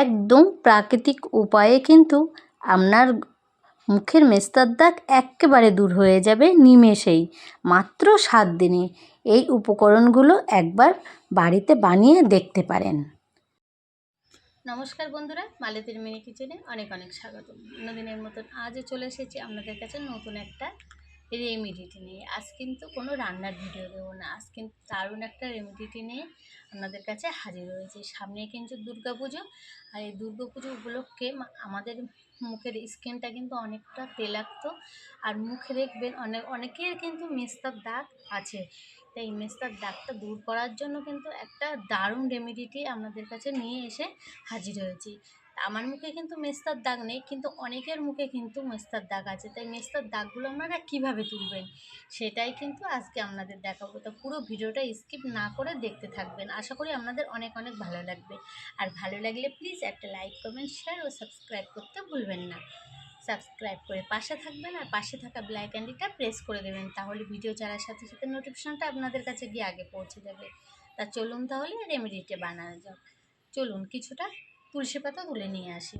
একদম প্রাকৃতিক উপায়ে কিন্তু আপনার মুখের মেস্তার দাগ এক্কেবারে দূর হয়ে যাবে নিমেষেই। মাত্র সাত দিনে এই উপকরণগুলো একবার বাড়িতে বানিয়ে দেখতে পারেন। নমস্কার বন্ধুরা, মালতীর মিনি কিচেনে অনেক অনেক স্বাগত দিনের মতন আজও চলে এসেছি আপনাদের কাছে নতুন একটা রেমিডিটি নিয়ে আজ কিন্তু কোনো রান্নার ভিডিও দেবো না। আজ কিন্তু দারুণ একটা রেমিডিটি নিয়ে আপনাদের কাছে হাজির হয়েছে। সামনে কিন্তু দুর্গা পুজো আর এই দুর্গা পুজো উপলক্ষে আমাদের মুখের স্কিনটা কিন্তু অনেকটা তেলাক্ত। আর মুখে দেখবেন অনেক, অনেকের কিন্তু মেস্তার দাগ আছে। তাই মেস্তার দাগটা দূর করার জন্য কিন্তু একটা দারুণ রেমিডিটি আপনাদের কাছে নিয়ে এসে হাজির হয়েছি। আমার মুখে কিন্তু মেস্তার দাগ নেই, কিন্তু অনেকের মুখে কিন্তু মেস্তার দাগ আছে। তাই মেস্তার দাগগুলো আপনারা কীভাবে তুলবেন সেটাই কিন্তু আজকে আপনাদের দেখাবো। তো পুরো ভিডিওটা স্কিপ না করে দেখতে থাকবেন। আশা করি আপনাদের অনেক অনেক ভালো লাগবে। আর ভালো লাগলে প্লিজ একটা লাইক, কমেন্ট, শেয়ার ও সাবস্ক্রাইব করতে ভুলবেন না। সাবস্ক্রাইব করে পাশে থাকবেন আর পাশে থাকা ব্ল্যাক অ্যান্ডিটা প্রেস করে দেবেন, তাহলে ভিডিও ছাড়ার সাথে সাথে নোটিফিকেশনটা আপনাদের কাছে গিয়ে আগে পৌঁছে যাবে। তা চলুন তাহলে রেমেডিটা বানানো যাক। চলুন কিছুটা তুলসী পাতা তুলে নিয়ে আসি।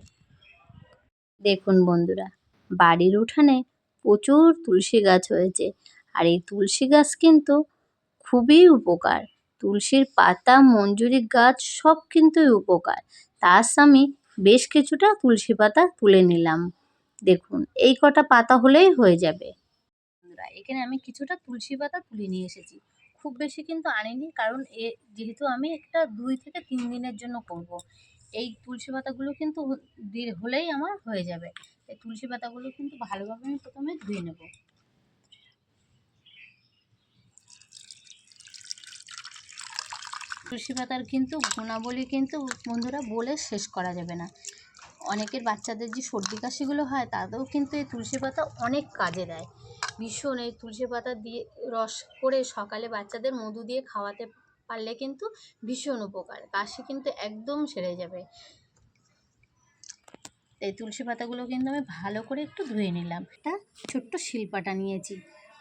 দেখুন বন্ধুরা, বাড়ির উঠানে প্রচুর তুলসী গাছ হয়েছে আর এই তুলসী গাছ কিন্তু খুবই উপকার। তুলসীর পাতা, মঞ্জুরি গাছ সব কিন্তু উপকার। তার আমি বেশ কিছুটা তুলসী পাতা তুলে নিলাম। দেখুন, এই কটা পাতা হলেই হয়ে যাবে। এখানে আমি কিছুটা তুলসী পাতা তুলে নিয়ে এসেছি। খুব বেশি কিন্তু আনিনি কারণ এ, যেহেতু আমি একটা দুই থেকে তিন দিনের জন্য করব। এই তুলসী পাতাগুলো কিন্তু হলেই আমার হয়ে যাবে। এই তুলসী পাতাগুলো কিন্তু ভালোভাবে আমি প্রথমে ধুয়ে নেব। তুলসী পাতার কিন্তু গুণাবলী কিন্তু বন্ধুরা বলে শেষ করা যাবে না। অনেকের বাচ্চাদের যে সর্দি কাশিগুলো হয়, তাতেও কিন্তু এই তুলসী পাতা অনেক কাজে দেয়। ভীষণ এই তুলসী পাতা দিয়ে রস করে সকালে বাচ্চাদের মধু দিয়ে খাওয়াতে পারলে কিন্তু ভীষণ উপকার, কাশি কিন্তু একদম সেরে যাবে। এই তুলসী পাতাগুলো কিন্তু আমি ভালো করে একটু ধুয়ে নিলাম। একটা ছোট্ট শিলপাটা নিয়েছি,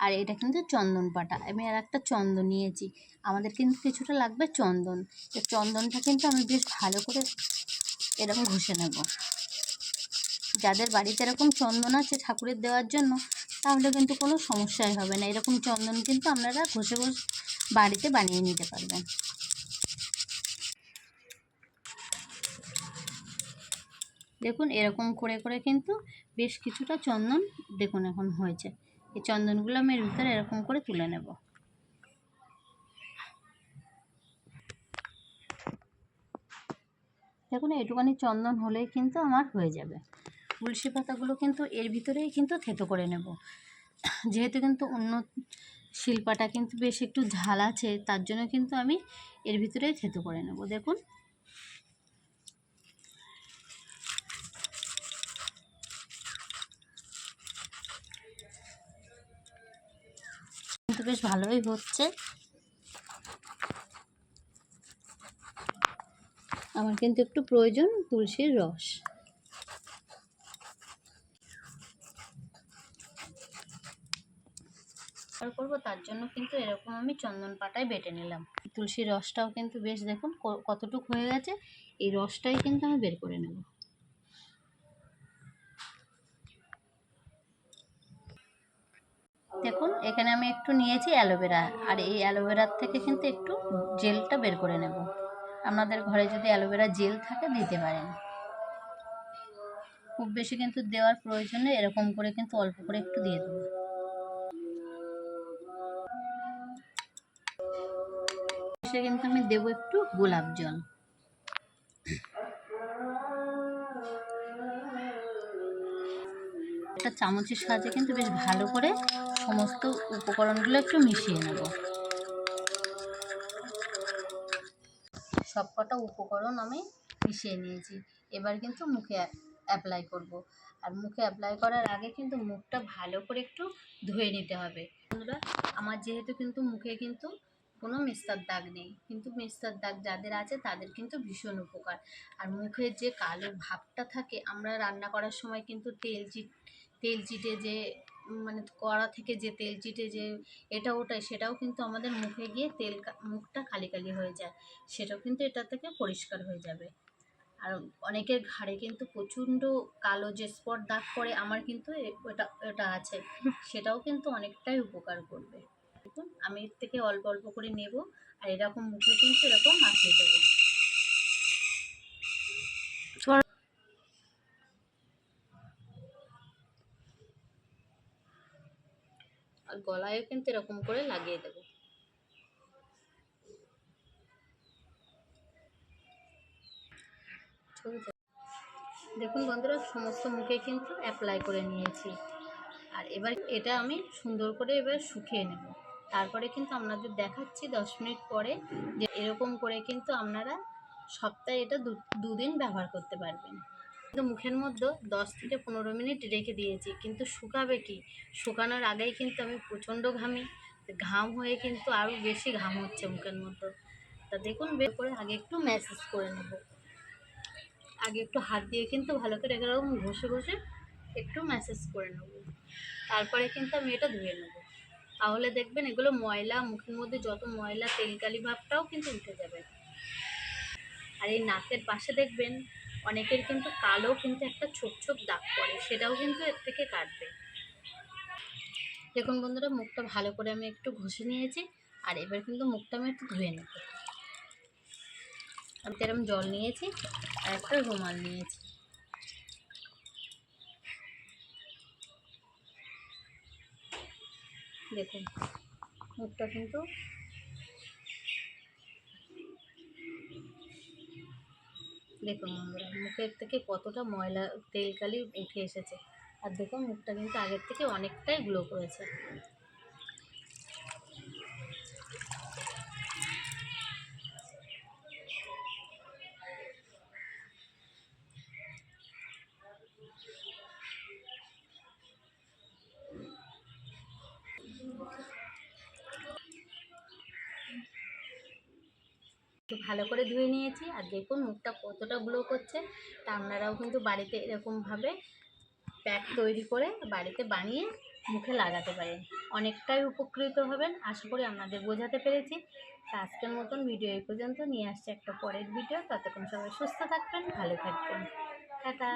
আর এটা কিন্তু চন্দন পাটা আমি আর একটা চন্দন নিয়েছি, আমাদের কিন্তু কিছুটা লাগবে চন্দন। এই চন্দনটা কিন্তু আমি বেশ ভালো করে এরকম ঘষে নেব। যাদের বাড়িতে এরকম চন্দন আছে ঠাকুরের দেওয়ার জন্য, তাহলে কিন্তু কোনো সমস্যাই হবে না। এরকম চন্দন কিন্তু আপনারা ঘষে ঘষে বাড়িতে বানিয়ে নিতে পারবেন। দেখুন, এরকম করে করে কিন্তু বেশ কিছুটা চন্দন দেখুন এখন হয়েছে। এই চন্দনগুলো আমি এর ভিতরে এরকম করে তুলে নেব। দেখুন এটুখানি চন্দন হলেই কিন্তু আমার হয়ে যাবে। তুলসী পাতাগুলো কিন্তু এর ভিতরেই কিন্তু থেতো করে নেব। যেহেতু কিন্তু অন্য শিল্পাটা কিন্তু বেশ একটু ঝাল আছে, তার জন্য কিন্তু আমি এর ভিতরেই থেতো করে নেব। দেখুন। কিন্তু বেশ ভালোই হচ্ছে। আমার কিন্তু একটু প্রয়োজন তুলসীর রস। করব, তার জন্য কিন্তু এরকম আমি চন্দন পাটায় বেটে নিলাম। তুলসীর রসটাও কিন্তু বেশ দেখুন কতটুক হয়ে গেছে, এই রসটাই কিন্তু আমি বের করে নেব। দেখুন, এখানে আমি একটু নিয়েছি অ্যালোভেরা, আর এই অ্যালোভেরার থেকে কিন্তু একটু জেলটা বের করে নেব। আপনাদের ঘরে যদি অ্যালোভেরা জেল থাকে, দিতে পারেন। খুব বেশি কিন্তু দেওয়ার প্রয়োজন নেই, এরকম করে কিন্তু অল্প করে একটু দিয়ে দেবো। সে কিন্তু আমি দেবো একটু গোলাপ জল। একটা চামচের সাহায্যে কিন্তু বেশ ভালো করে সমস্ত উপকরণগুলো একটু মিশিয়ে নেব। সবকটা উপকরণ আমি মিশিয়ে নিয়েছি। এবার কিন্তু মুখে অ্যাপ্লাই করব। আর মুখে অ্যাপ্লাই করার আগে কিন্তু মুখটা ভালো করে একটু ধুয়ে নিতে হবে। বন্ধুরা, আমার যেহেতু কিন্তু মুখে কিন্তু কোনো মেস্তার দাগ নেই। কিন্তু মেস্তার দাগ যাদের আছে, তাদের কিন্তু ভীষণ উপকার। আর মুখের যে কালো ভাবটা থাকে, আমরা রান্না করার সময় কিন্তু তেল চিট, তেল চিটে যে মানে কড়া থেকে যে তেল চিটে যে এটা ওটাই সেটাও কিন্তু আমাদের মুখে গিয়ে তেল মুখটা খালি খালি হয়ে যায়। সেটাও কিন্তু এটা থেকে পরিষ্কার হয়ে যাবে। আর অনেকের ঘাড়ে কিন্তু প্রচণ্ড কালো যে স্পট দাগ পড়ে, আমার কিন্তু এ- ওটা ওটা আছে। সেটাও কিন্তু অনেকটাই উপকার করবে। দেখুন, আমি এর থেকে অল্প অল্প করে নেব, আর এরকম মুখে কিন্তু এরকম মাখিয়ে দেবো। আর গলায়ও কিন্তু এরকম করে লাগিয়ে দেবো। দেখুন বন্ধুরা, সমস্ত মুখে কিন্তু অ্যাপ্লাই করে নিয়েছি। আর এবার এটা আমি সুন্দর করে এবার শুকিয়ে নেব। তারপরে কিন্তু আপনাদের দেখাচ্ছি দশ মিনিট পরে যে এরকম করে কিন্তু আপনারা সপ্তাহে এটা দু, দুদিন ব্যবহার করতে পারবেন। কিন্তু মুখের মধ্যে দশ থেকে পনেরো মিনিট রেখে দিয়েছি, কিন্তু শুকাবে কি? শুকানোর আগেই কিন্তু আমি প্রচণ্ড ঘামি, ঘাম হয়ে কিন্তু আরও বেশি ঘাম হচ্ছে মুখের মধ্যে। তা দেখুন, বের করে আগে একটু ম্যাসেজ করে নেব। আগে একটু হাত দিয়ে কিন্তু ভালো করে এরকম ঘষে ঘষে একটু ম্যাসেজ করে নেব। তারপরে কিন্তু আমি এটা ধুয়ে নেব। তাহলে দেখবেন এগুলো ময়লা, মুখের মধ্যে যত ময়লা, তেলকালি ভাবটাও কিন্তু উঠে যাবে। আর এই নাকের পাশে দেখবেন অনেকের কিন্তু কালো কিন্তু একটা ছোপ ছোপ দাগ পড়ে, সেটাও কিন্তু এর থেকে কাটবে। দেখুন বন্ধুরা, মুখটা ভালো করে আমি একটু ঘষে নিয়েছি, আর এবার কিন্তু মুখটা আমি একটু ধুয়ে নেব। আমি তো এরকম জল নিয়েছি, আর একটা রুমাল নিয়েছি। দেখুন, মুখটা কিন্তু দেখুন বন্ধুরা, মুখের থেকে কতটা ময়লা, তেলকালি উঠে এসেছে। আর দেখুন, মুখটা কিন্তু আগের থেকে অনেকটাই গ্লো করেছে। ভালো করে ধুয়ে নিয়েছি আর দেখুন মুখটা কতটা গ্লো করছে তা আপনারাও কিন্তু বাড়িতে এরকমভাবে প্যাক তৈরি করে বাড়িতে বানিয়ে মুখে লাগাতে পারেন। অনেকটাই উপকৃত হবেন, আশা করি আপনাদের বোঝাতে পেরেছি। তা আজকের মতন ভিডিও এই পর্যন্ত, নিয়ে আসছে একটা পরের ভিডিও ততক্ষণ সবাই সুস্থ থাকবেন, ভালো থাকবেন। টাটা!